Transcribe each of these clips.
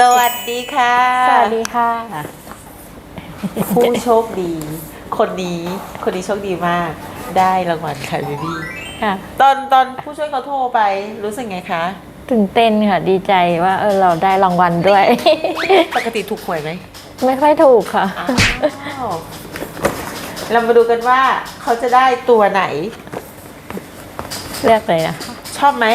สวัสดีค่ะ สวัสดีค่ะ ผู้โชคดี คนนี้คนนี้โชคดีมาก ได้รางวัลค่ะบิบี้ค่ะ ตอนตอนผู้ช่วยเขาโทรไปรู้สึกไงคะตื่นเต้นค่ะ ดีใจว่าเออเราได้รางวัลด้วย ปกติถูกหวยไหมไม่ค่อยถูกค่ะ อ้าวเรามาดูกันว่าเขาจะได้ตัวไหน เลือกเลยนะคะชอบไหม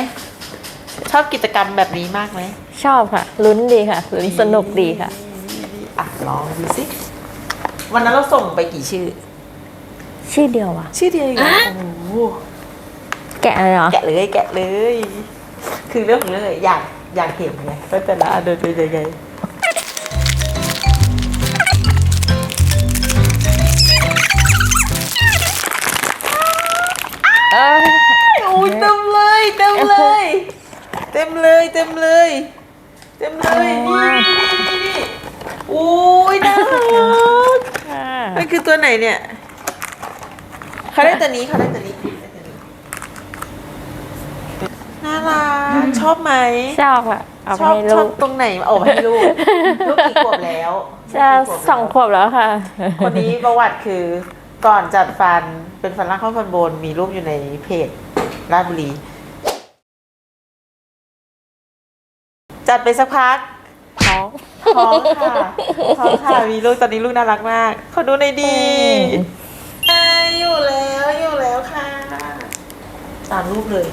ชอบกิจกรรมแบบนี้มากไหม ชอบค่ะ ลุ้นดีค่ะ ลุ้นสนุกดีค่ะ อะลองดูสิ วันนั้นเราส่งไปกี่ชื่อ ชื่อเดียวอะชื่อเดียวเองเหรอโอ้โหแกะเลยเหรอ แกะเลยแกะเลย คือเรื่องของเรื่องเลยอยากอยากเห็นไงว่าแต่ละอันเดินเป็นยังไงเออโอ้ยเต็มเลยเต็มเลย เต็มเลยเต็มเลย เต็มเลย นี่นี่นี่นี่โอ้ยน่ารักค่ะมันคือตัวไหนเนี่ยเขาได้ตัวนี้เขาได้ตัวนี้ได้ตัวนี้น่ารักชอบไหมชอบอะเอาชอบให้ชลูอบกตรงไหนโอ้ให้ลูกลูกกี่ขวบแล้วจะลูกกี่ขวบแล้วสองขวบแล้วค่ะคนนี้ประวัติคือก่อนจัดฟันเป็นฟันล่างข้อฟันบนมีรูปอยู่ในเพจราชบุรี จัดไปสักพักท้องท้องค่ะท้องค่ะมีลูกตอนนี้ลูกน่ารักมากเขาดูในอยดีอืมอ่าอยู่แล้วอยู่แล้วค่ะ ตามรูปเลย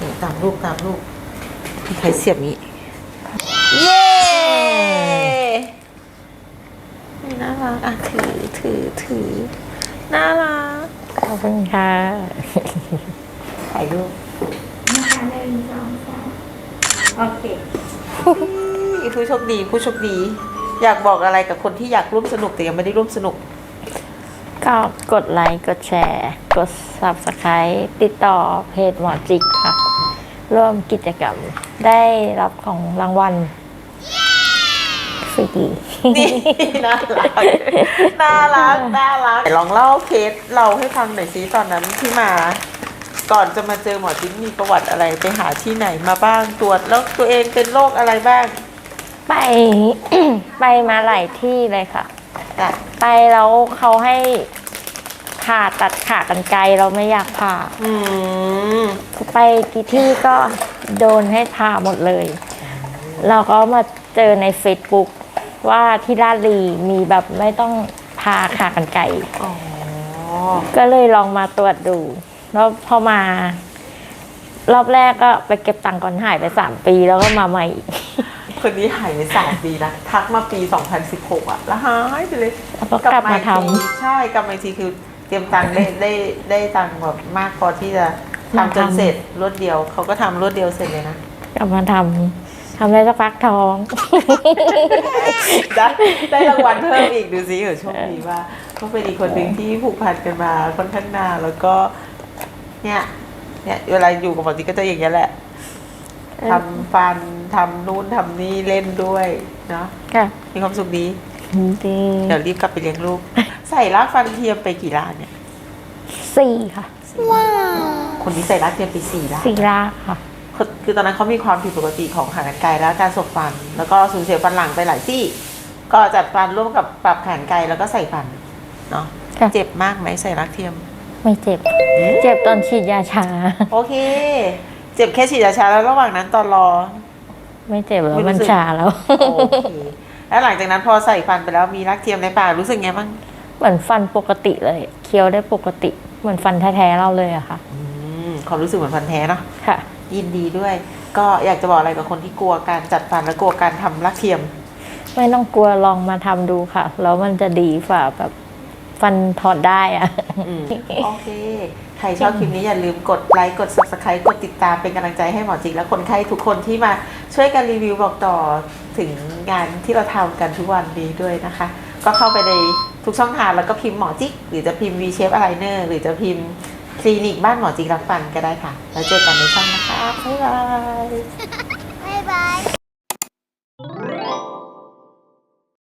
นี่ตามรูปตามรูปมีใครเสียบนี้ เย้นี่น่ารักอะถือถือถือน่ารักขอบคุณค่ะถ่ายรูป โอเคผู้โชคดีผู้โชคดี อยากบอกอะไรกับคนที่อยากร่วมสนุกแต่ยังไม่ได้ร่วมสนุก ก็กดไลค์กดแชร์ กด subscribe ติดต่อเพจหมอจิกค่ะ ร่วมกิจกรรมได้รับของรางวัลฟรีนี่น่ารักน่ารักน่ารักลองเล่าเคสเราให้ฟังหน่อยซิตอนนั้นที่มา ก่อนจะมาเจอหมอจิ๊กมีประวัติอะไรไปหาที่ไหนมาบ้างตรวจแล้วตัวเองเป็นโรคอะไรบ้างไป ไปมาหลายที่เลยค่ะอะไปแล้วเขาให้ผ่าตัดขากรรไกรเราไม่อยากผ่า อืมไปกี่ที่ก็โดนให้ผ่าหมดเลย เราก็มาเจอใน Facebook ว่าที่ราชบุรีมีแบบไม่ต้องผ่าขากรรไกรอ๋อก็เลยลองมาตรวจดู แล้วพอมา รอบแรกก็ไปเก็บตังค์ก่อนหายไปสามปีแล้วก็มาใหม่อีกคนนี้หายไปสามปีนะทักมาปี 2016 อะ แล้วหายไปเลยแล้วก็กลับมาทอีกทีใช่กลับมาอีกทีคือเตรียมตังค์ได้ได้ได้ตังค์แบบมากพอที่จะทำจนเสร็จรวดเดียวเขาก็ทำรวดเดียวเสร็จเลยนะำกลับมาทำทำได้สักพักท้อง ได้ได้รางวัลเพิ่มอีกดูสิเออโชคดีว่าเขาเป็นอีกคนหนึ่งที่ผูกพันกันมาค่อนข้างนานแล้วก็ เนี่ยเนี่ยเวลาอยู่กับหมอจีก็จะอย่างนี้ยแหละทำฟันทำนู่นทำนี่เล่นด้วยเนาะค่ะมีความสุขดีดีเดี๋ยวรีบกลับไปเลี้ยงลูก ใส่รากฟันเทียมไปกี่ล้านเนี่ยสี่ค่ะคนที่ใส่รากเทียมไปสี่ล้านสี่รากค่ะคือคือตอนนั้นเขามีความผิดปกติของขากรรไกรและการสบฟัน แล้วก็สูญเสียฟันหลังไปหลายซี่ ก็จัดฟันร่วมกับปรับขากรรไกรแล้วก็ใส่ฟันเนาะค่ะเจ็บมากไหมใส่รากเทียม ไม่เจ็บ เจ็บตอนฉีดยาชา โอเค เจ็บแค่ฉีดยาชาแล้วระหว่างนั้นตอนรอ ไม่เจ็บแล้วไม่รู้มันสึก ชาแล้ว โอเคแล้วหลังจากนั้นพอใส่ฟันไปแล้วมีรากเทียมในปากรู้สึกไงบ้างเหมือนฟันปกติเลย เคี้ยวได้ปกติ เหมือนฟันแท้ๆเราเลยอะค่ะ อืมความรู้สึกเหมือนฟันแท้เนาะค่ะ ยินดีด้วย ก็อยากจะบอกอะไรกับคนที่กลัวการจัดฟันและกลัวการทำรากเทียม ไม่ต้องกลัวลองมาทำดูค่ะ แล้วมันจะดีกว่าแบบ ฟันถอดได้อะอืมโอเค ใครชอบคลิปนี้อย่าลืมกดไลค์ กด subscribe กดติดตามเป็นกำลังใจให้หมอจิกและคนไข้ทุกคนที่มาช่วยกันรีวิวบอกต่อถึงงานที่เราทำกันทุกวันนี้ด้วยนะคะ ก็เข้าไปในทุกช่องทางแล้วก็พิมพ์หมอจิก หรือจะพิมพ์ V Shape Aligner หรือจะพิมพ์คลินิกบ้านหมอจิกรักฟันก็ได้ค่ะ แล้วเจอกันในช่องนะคะ บ๊ายบาย Bye bye.